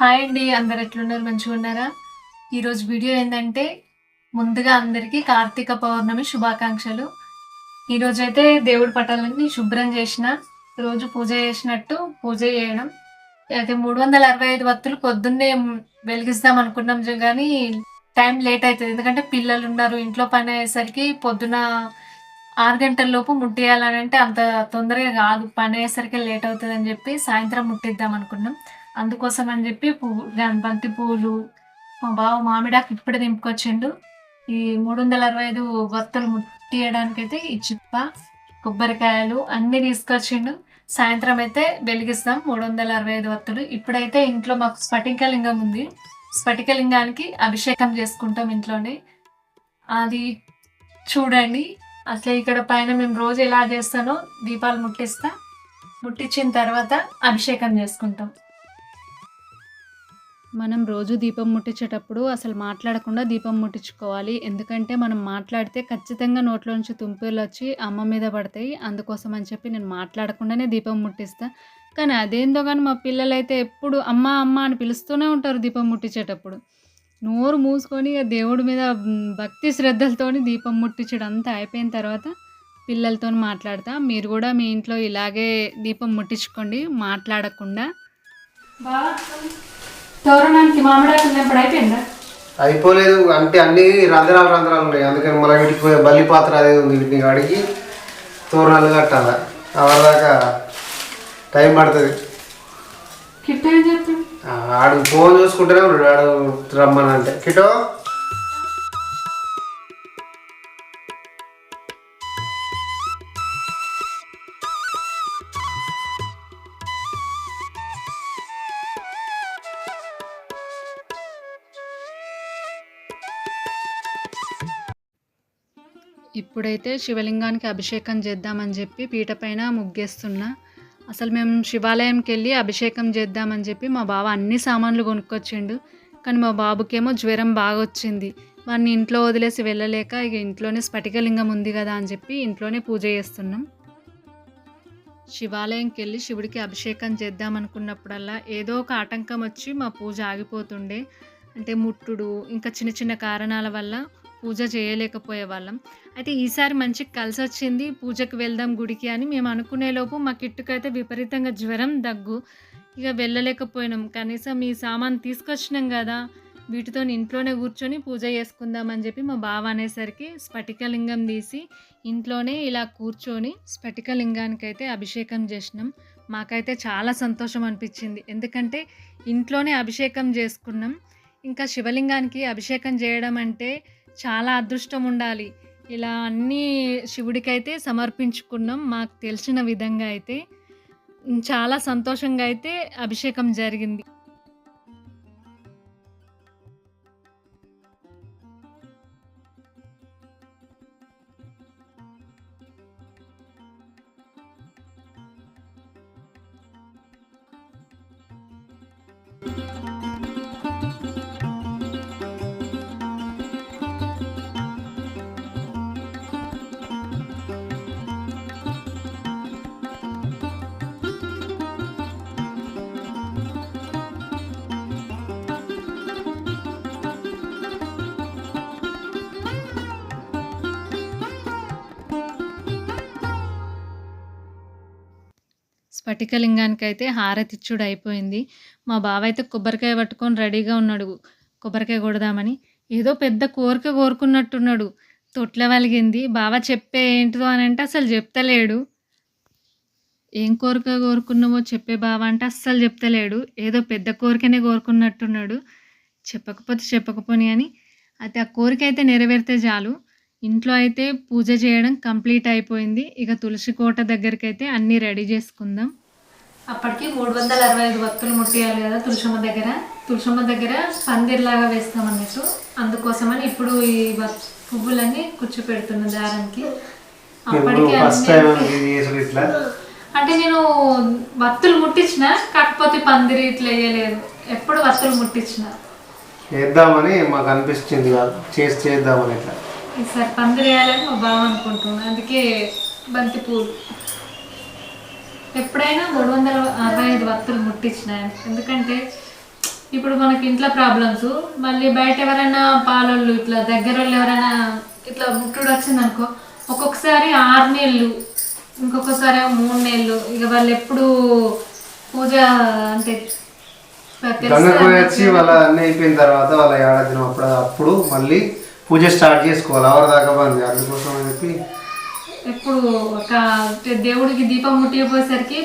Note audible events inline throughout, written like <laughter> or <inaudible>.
Hi అండి అందరు ఎట్లున్నారు? మంచిగా ఉన్నారా? ఈరోజు వీడియో ఏంటంటే ముందుగా అందరికీ కార్తీక పౌర్ణమి శుభాకాంక్షలు. ఈరోజు అయితే దేవుడి పటాలన్నీ శుభ్రం చేసిన రోజు పూజ చేసినట్టు పూజ చేయడం. అయితే మూడు వందల అరవై ఐదు వత్తులు పొద్దున్నే వెలిగిస్తాం అనుకున్నాం కానీ టైం లేట్ అవుతుంది. ఎందుకంటే పిల్లలు ఉన్నారు ఇంట్లో పని అయ్యేసరికి పొద్దున ఆరు గంటల లోపు ముట్టేయాలని అంటే అంత తొందరగా కాదు. పని అయ్యేసరికి లేట్ అవుతుంది అని చెప్పి సాయంత్రం ముట్టిద్దాం అనుకున్నాం. అందుకోసం అని చెప్పి పువ్వు దాని బంతి పువ్వులు మా బావ మామిడాకు ఇప్పుడు దింపుకొచ్చిండు. ఈ మూడు వందల అరవై ఐదు వత్తులు ముట్టియడానికి అయితే ఈ చిప్ప కొబ్బరికాయలు అన్నీ తీసుకొచ్చిండు. సాయంత్రం అయితే వెలిగిస్తాం మూడు వందల అరవై ఐదు వత్తులు. ఇప్పుడైతే ఇంట్లో మాకు స్ఫటికలింగం ఉంది. స్ఫటికలింగానికి అభిషేకం చేసుకుంటాం ఇంట్లోనే. అది చూడండి. అసలు ఇక్కడ పైన మేము రోజు ఎలా చేస్తానో దీపాలు ముట్టిస్తా. ముట్టించిన తర్వాత అభిషేకం చేసుకుంటాం. మనం రోజు దీపం ముట్టించేటప్పుడు అసలు మాట్లాడకుండా దీపం ముట్టించుకోవాలి. ఎందుకంటే మనం మాట్లాడితే ఖచ్చితంగా నోట్లో నుంచి తుంపేలు వచ్చి అమ్మ మీద పడతాయి. అందుకోసం అని చెప్పి నేను మాట్లాడకుండానే దీపం ముట్టిస్తా. కానీ అదేందో కానీ మా పిల్లలైతే ఎప్పుడు అమ్మ అమ్మ అని పిలుస్తూనే ఉంటారు దీపం ముట్టించేటప్పుడు. నోరు మూసుకొని దేవుడి మీద భక్తి శ్రద్ధలతోని దీపం ముట్టించడం అంతా అయిపోయిన తర్వాత పిల్లలతో మాట్లాడతా. మీరు కూడా మీ ఇంట్లో ఇలాగే దీపం ముట్టించుకోండి మాట్లాడకుండా. తోరణానికి మామిడాకు ఉన్నప్పుడు అయిపోయిందా? అయిపోలేదు. అంటే అన్ని రంధ్రాలు రంధ్రాలు ఉన్నాయి. అందుకని మళ్ళీ వీటికి పోయే బల్లి పాత్ర అదే ఉంది. వీటిని అడిగి తోరణాలు కట్టాల. అవరిదాకా టైం పడుతుంది. ఏం ఆడు ఫోన్ చూసుకుంటేనే ఉన్నాడు ఆడు రమ్మని అంటే కిటో? ఇప్పుడైతే శివలింగానికి అభిషేకం చేద్దామని చెప్పి పీట పైన ముగ్గేస్తున్నా అసలు మేము శివాలయంకి వెళ్ళి అభిషేకం చేద్దామని చెప్పి మా బావ అన్ని సామాన్లు కొనుక్కొచ్చిండు. కానీ మా బాబుకేమో జ్వరం బాగా వచ్చింది వాడిని ఇంట్లో వదిలేసి వెళ్ళలేక ఇక ఇంట్లోనే స్ఫటికలింగం ఉంది కదా అని చెప్పి ఇంట్లోనే పూజ చేస్తున్నాం. శివాలయంకి వెళ్ళి శివుడికి అభిషేకం చేద్దాం అనుకున్నప్పుడల్లా ఏదో ఒక ఆటంకం వచ్చి మా పూజ ఆగిపోతుండే. అంటే ముట్టుడు ఇంకా చిన్న చిన్న కారణాల వల్ల పూజ చేయలేకపోయే వాళ్ళం అయితే ఈసారి మంచి కలిసి వచ్చింది పూజకు వెళ్దాం గుడికి అని మేము అనుకునేలోపు మా కిట్టుకైతే విపరీతంగా జ్వరం దగ్గు. ఇక వెళ్ళలేకపోయినాం. కనీసం ఈ సామాన్ తీసుకొచ్చినాం కదా వీటితో ఇంట్లోనే కూర్చొని పూజ చేసుకుందామని చెప్పి మా బావ అనేసరికి స్ఫటికలింగం తీసి ఇంట్లోనే ఇలా కూర్చొని స్ఫటికలింగానికి అయితే అభిషేకం చేసినాం. మాకైతే చాలా సంతోషం అనిపించింది. ఎందుకంటే ఇంట్లోనే అభిషేకం చేసుకున్నాం. ఇంకా శివలింగానికి అభిషేకం చేయడం అంటే చాలా అదృష్టం ఉండాలి. ఇలా అన్నీ శివుడికైతే సమర్పించుకున్నాం. మాకు తెలిసిన విధంగా అయితే చాలా సంతోషంగా అయితే అభిషేకం జరిగింది. స్ఫటికలింగానికి అయితే హారతిచ్చుడు అయిపోయింది. మా బావ అయితే కొబ్బరికాయ పట్టుకొని రెడీగా ఉన్నాడు. కొబ్బరికాయ కొడదామని. ఏదో పెద్ద కోరిక కోరుకున్నట్టున్నాడు. తొట్ల వలిగింది. బావ చెప్పే ఏంటిదో అని అంటే అసలు చెప్తలేడు. ఏం కోరిక కోరుకున్నావో చెప్పే బావ అంటే అస్సలు చెప్తలేడు. ఏదో పెద్ద కోరికనే కోరుకున్నట్టున్నాడు. చెప్పకపోతే చెప్పకపోని అని. అయితే ఆ కోరిక అయితే నెరవేరితే చాలు. ఇంట్లో అయితే పూజ చేయడం కంప్లీట్ అయిపోయింది. ఇక తులసి కోట దగ్గరికి అయితే అన్నీ రెడీ చేసుకుందాం. అప్పటికి మూడు వందల అరవై ఐదు వత్తులు ముట్టియాలి కదా తులసమ్మ దగ్గర. తులసమ్మ దగ్గర పందిర్లాగా వేస్తాం అన్నట్టు అందుకోసమని ఇప్పుడు ఈ పువ్వులన్నీ కూర్చోపెడుతున్న దారానికి. అప్పటికి అంటే నేను వత్తులు ముట్టించిన కాకపోతే పందిరి ఇట్లా వేయలేదు. ఎప్పుడు వత్తులు ముట్టించిన. చేద్దామని మాకు అనిపించింది కాదు. చేసి చేద్దామని ఇట్లా. ఈసారి పందిరి వేయాలని మా బావ అనుకుంటున్నాను అందుకే బంతి పూలు ఎప్పుడైనా మూడు వందల అరవై ఐదు వత్తులు ముట్టించిన ఎందుకంటే ఇప్పుడు మనకి ఇంట్లో ప్రాబ్లమ్స్ మళ్ళీ బయట ఎవరైనా పాలోళ్ళు ఇట్లా దగ్గర వాళ్ళు ఎవరైనా ఇట్లా ముట్టుడు వచ్చింది అనుకో ఒక్కొక్కసారి ఆరు నెలలు ఇంకొకసారి మూడు నెలలు ఇక వాళ్ళు ఎప్పుడు పూజ అంటే గంగకు వచ్చి వాళ్ళ అన్నీ అయిపోయిన తర్వాత వాళ్ళ ఏడాదిన అప్పుడు అప్పుడు మళ్ళీ పూజ స్టార్ట్ చేసుకోవాలి. ఎవరి దాకా బంది అందుకోసం అని చెప్పి ఎప్పుడు ఒక దేవుడికి దీపం ముట్టిపోయేసరికి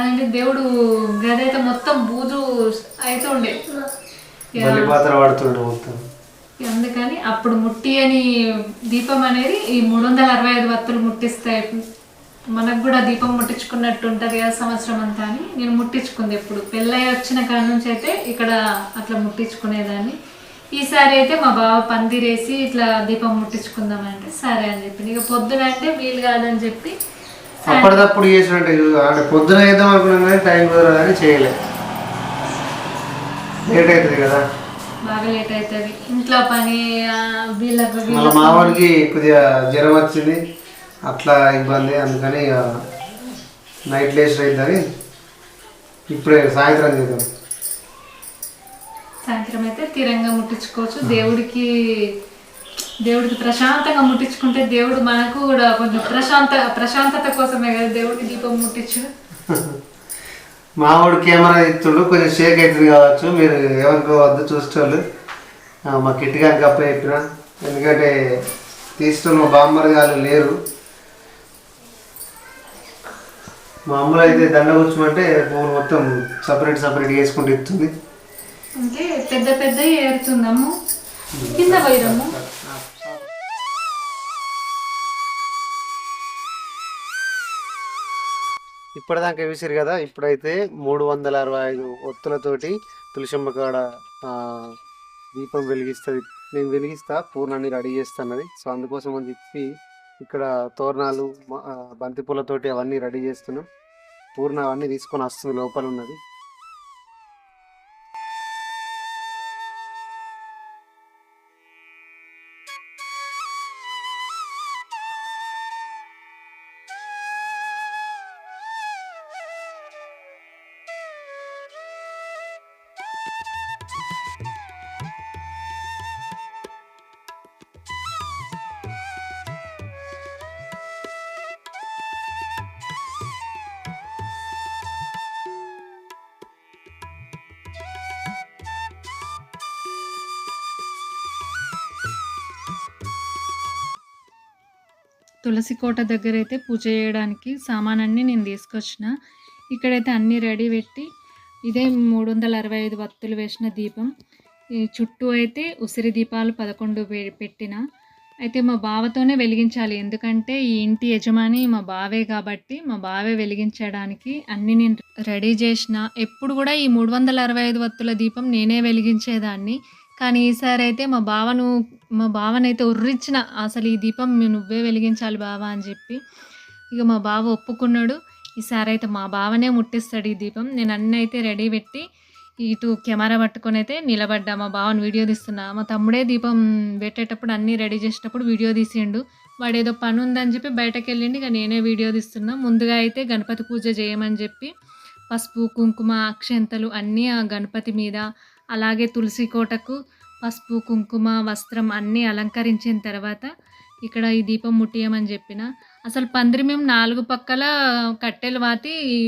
అంటే దేవుడు గది అయితే మొత్తం బూజు అయితే ఉండే. అందుకని అప్పుడు ముట్టి అని దీపం అనేది ఈ మూడు వందల అరవై ఐదు వత్తులు ముట్టిస్తాయి మనకు కూడా దీపం ముట్టించుకున్నట్టు ఉంటుంది కదా సంవత్సరం అంతా అని. నేను ముట్టించుకుంది ఎప్పుడు. పెళ్ళయి వచ్చిన కాడ నుంచి అయితే ఇక్కడ అట్లా ముట్టించుకునేదాన్ని. ఈసారి అయితే మా బావ పందిరేసి ఇట్లా దీపం ముట్టించుకుందాం అంటే సరే అని చెప్పి ఇక పొద్దున అంటే వీలు కాదని చెప్పి అప్పటిదప్పుడు చేసినట్టు అంటే పొద్దున వేద్దాం అనుకున్నాం కానీ టైం కుదరదు అని చేయలే. లేట్ అవుతుంది కదా. బాగా లేట్ అవుతుంది. ఇంట్లో పని వీళ్ళకు మళ్ళీ వీళ్ళకు మావాడికి కొద్దిగా జ్వరం వచ్చింది. అట్లా ఇబ్బంది. అందుకని నైట్ లేచి అవుతుందని ఇప్పుడే సాయంత్రం చేద్దాం. సాయంత్రం అయితే తీరంగా ముట్టించుకోవచ్చు. దేవుడికి దేవుడికి ప్రశాంతంగా ముట్టించుకుంటే దేవుడు మనకు కూడా కొంచెం ప్రశాంత ప్రశాంతత కోసమే కదా దేవుడికి దీపం ముట్టించు <laughs> మావాడు కెమెరా ఇచ్చుడు కొంచెం షేక్ అవుతుంది కావచ్చు. మీరు ఎవరికో చూసేటోళ్ళు. ఆ, మా కిట్ గారికి అప్ప చెప్పిన. ఎందుకంటే తీసుకున్న మా బామ్మరి వాళ్ళు లేరు. మా అయితే దండ కూర్చోమంటే పువ్వులు మొత్తం సపరేట్ సపరేట్ వేసుకుంటూ ఇస్తుంది అంటే పెద్ద పెద్ద ఏరుతున్నాము కింద వైరము. ఇప్పటిదాకా వేసారు కదా ఇప్పుడైతే మూడు వందల అరవై ఐదు ఒత్తులతోటి తులసమ్మ కాడ దీపం వెలిగిస్తుంది. నేను వెలిగిస్తా పూర్ణాన్ని రెడీ చేస్తున్నది సో అందుకోసం అని చెప్పి ఇక్కడ తోరణాలు బంతిపూలతోటి అవన్నీ రెడీ చేస్తున్నాం. పూర్ణ అవన్నీ తీసుకొని వస్తుంది లోపల ఉన్నది తులసి కోట దగ్గర అయితే పూజ చేయడానికి సామానన్నీ నేను తీసుకొచ్చిన. ఇక్కడైతే అన్నీ రెడీ పెట్టి ఇదే మూడు వందల అరవై ఐదు వత్తులు వేసిన దీపం. ఈ చుట్టూ అయితే ఉసిరి దీపాలు పదకొండు పె- పెట్టిన. అయితే మా బావతోనే వెలిగించాలి. ఎందుకంటే ఈ ఇంటి యజమాని మా బావే కాబట్టి మా బావే వెలిగించడానికి అన్నీ నేను రెడీ చేసిన. ఎప్పుడు కూడా ఈ మూడు వందల అరవై ఐదు వత్తుల దీపం నేనే వెలిగించేదాన్ని. కానీ ఈసారి అయితే మా బావను మా బావనైతే ఉర్రిచ్చిన అసలు ఈ దీపం నువ్వే వెలిగించాలి బావా అని చెప్పి ఇక మా బావ ఒప్పుకున్నాడు. ఈసారి అయితే మా బావనే ముట్టిస్తాడు ఈ దీపం. నేను అన్నీ అయితే రెడీ పెట్టి ఇటు కెమెరా పట్టుకొని అయితే నిలబడ్డా. మా బావని వీడియో తీస్తున్నా. మా తమ్ముడే దీపం పెట్టేటప్పుడు అన్నీ రెడీ చేసేటప్పుడు వీడియో తీసిండు. వాడు ఏదో పని ఉందని చెప్పి బయటకు వెళ్ళిండి. ఇక నేనే వీడియో తీస్తున్నా. ముందుగా అయితే గణపతి పూజ చేయమని చెప్పి పసుపు కుంకుమ అక్షంతలు అన్నీ ఆ గణపతి మీద అలాగే తులసి కోటకు పసుపు కుంకుమ వస్త్రం అన్నీ అలంకరించిన తర్వాత ఇక్కడ ఈ దీపం ముట్టియమని చెప్పిన. అసలు పందిరి మేము నాలుగు పక్కల కట్టెలు వాతి ఈ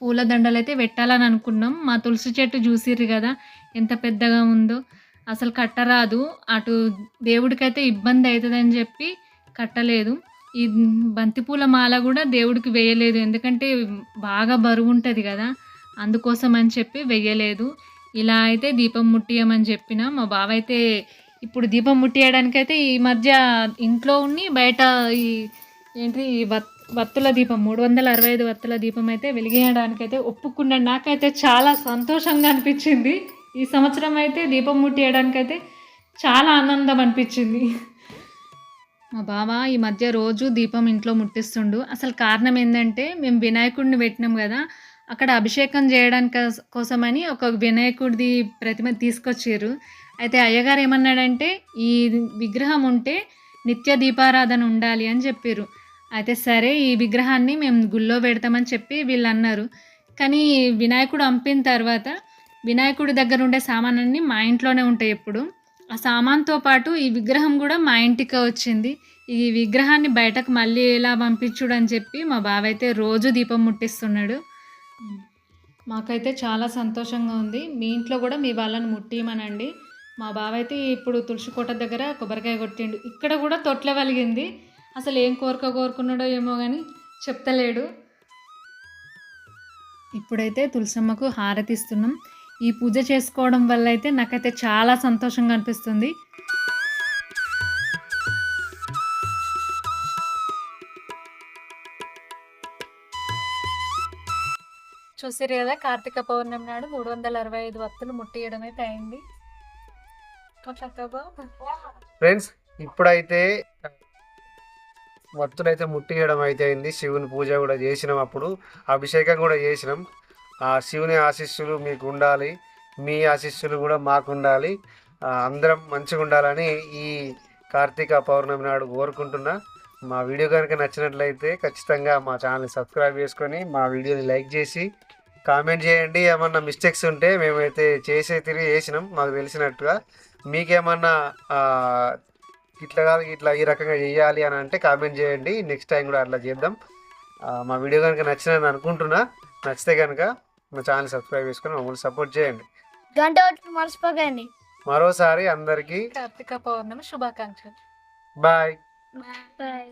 పూల దండలు అయితే పెట్టాలని అనుకున్నాం. మా తులసి చెట్టు చూసిర్రు కదా ఎంత పెద్దగా ఉందో. అసలు కట్టరాదు. అటు దేవుడికైతే ఇబ్బంది అవుతుందని చెప్పి కట్టలేదు. ఈ బంతిపూల మాల కూడా దేవుడికి వేయలేదు. ఎందుకంటే బాగా బరువు ఉంటుంది కదా అందుకోసం అని చెప్పి వెయ్యలేదు ఇలా అయితే దీపం ముట్టియమని చెప్పిన మా బావ అయితే ఇప్పుడు దీపం ముట్టియడానికైతే ఈ మధ్య ఇంట్లో ఉండి బయట ఈ ఏంటి ఈ వత్ వత్తుల దీపం మూడు వందల అరవై ఐదు వత్తుల దీపం అయితే వెలిగేయడానికైతే ఒప్పుకున్నాడు. నాకైతే చాలా సంతోషంగా అనిపించింది. ఈ సంవత్సరం అయితే దీపం ముట్టియడానికైతే చాలా ఆనందం అనిపించింది. మా బావ ఈ మధ్య రోజు దీపం ఇంట్లో ముట్టిస్తుండు. అసలు కారణం ఏంటంటే మేము వినాయకుడిని పెట్టినాం కదా అక్కడ అభిషేకం చేయడానికి కోసమని ఒక వినాయకుడిది ప్రతిమ తీసుకొచ్చారు. అయితే అయ్యగారు ఏమన్నాడంటే ఈ విగ్రహం ఉంటే నిత్య దీపారాధన ఉండాలి అని చెప్పారు. అయితే సరే ఈ విగ్రహాన్ని మేము గుళ్ళో పెడతామని చెప్పి వీళ్ళు అన్నారు. కానీ వినాయకుడు అంపిన తర్వాత వినాయకుడి దగ్గర ఉండే సామాన్లన్నీ మా ఇంట్లోనే ఉంటాయి ఎప్పుడు. ఆ సామాన్తో పాటు ఈ విగ్రహం కూడా మా ఇంటికి వచ్చింది. ఈ విగ్రహాన్ని బయటకు మళ్ళీ ఎలా పంపించుడు అని చెప్పి మా బావ అయితే రోజు దీపం ముట్టిస్తున్నాడు. మాకైతే చాలా సంతోషంగా ఉంది. మీ ఇంట్లో కూడా మీ వాళ్ళని ముట్టియమనండి. మా బావ అయితే ఇప్పుడు తులసి కోట దగ్గర కొబ్బరికాయ కొట్టిండు. ఇక్కడ కూడా తొట్ల వలిగింది. అసలు ఏం కోరిక కోరుకున్నాడో ఏమో కానీ చెప్తలేడు. ఇప్పుడైతే తులసమ్మకు హారతి ఇస్తున్నాం. ఈ పూజ చేసుకోవడం వల్ల అయితే నాకైతే చాలా సంతోషంగా అనిపిస్తుంది. చూసారు కదా కార్తీక పౌర్ణమి నాడు మూడు వందల అరవై ఐదు వత్తులు ముట్టియడం అయితే అయింది ఫ్రెండ్స్ ఇప్పుడైతే వత్తులైతే ముట్టియడం అయితే అయింది. శివుని పూజ కూడా చేసినాం అప్పుడు. అభిషేకం కూడా చేసినాం. ఆ శివుని ఆశీస్సులు మీకు ఉండాలి. మీ ఆశీస్సులు కూడా మాకు ఉండాలి. అందరం మంచిగా ఉండాలని ఈ కార్తీక పౌర్ణమి నాడు కోరుకుంటున్నా. మా వీడియో కనుక నచ్చినట్లయితే ఖచ్చితంగా మా ఛానల్ని సబ్స్క్రైబ్ చేసుకొని మా వీడియోని లైక్ చేసి కామెంట్ చేయండి. ఏమన్నా మిస్టేక్స్ ఉంటే మేమైతే చేసే తిరిగి చేసినాం. మాకు తెలిసినట్టుగా. మీకేమన్నా ఇట్లా కాదు ఇట్లా ఈ రకంగా చేయాలి అని అంటే కామెంట్ చేయండి. నెక్స్ట్ టైం కూడా అట్లా చేద్దాం. మా వీడియో కనుక నచ్చినది అనుకుంటున్నా నచ్చితే కనుక మా ఛానల్ సబ్స్క్రైబ్ చేసుకొని మమ్మల్ని సపోర్ట్ చేయండి. గంట మర్చిపోకండి. మరోసారి అందరికీ కార్తీక పౌర్ణమి శుభాకాంక్షలు. Bye bye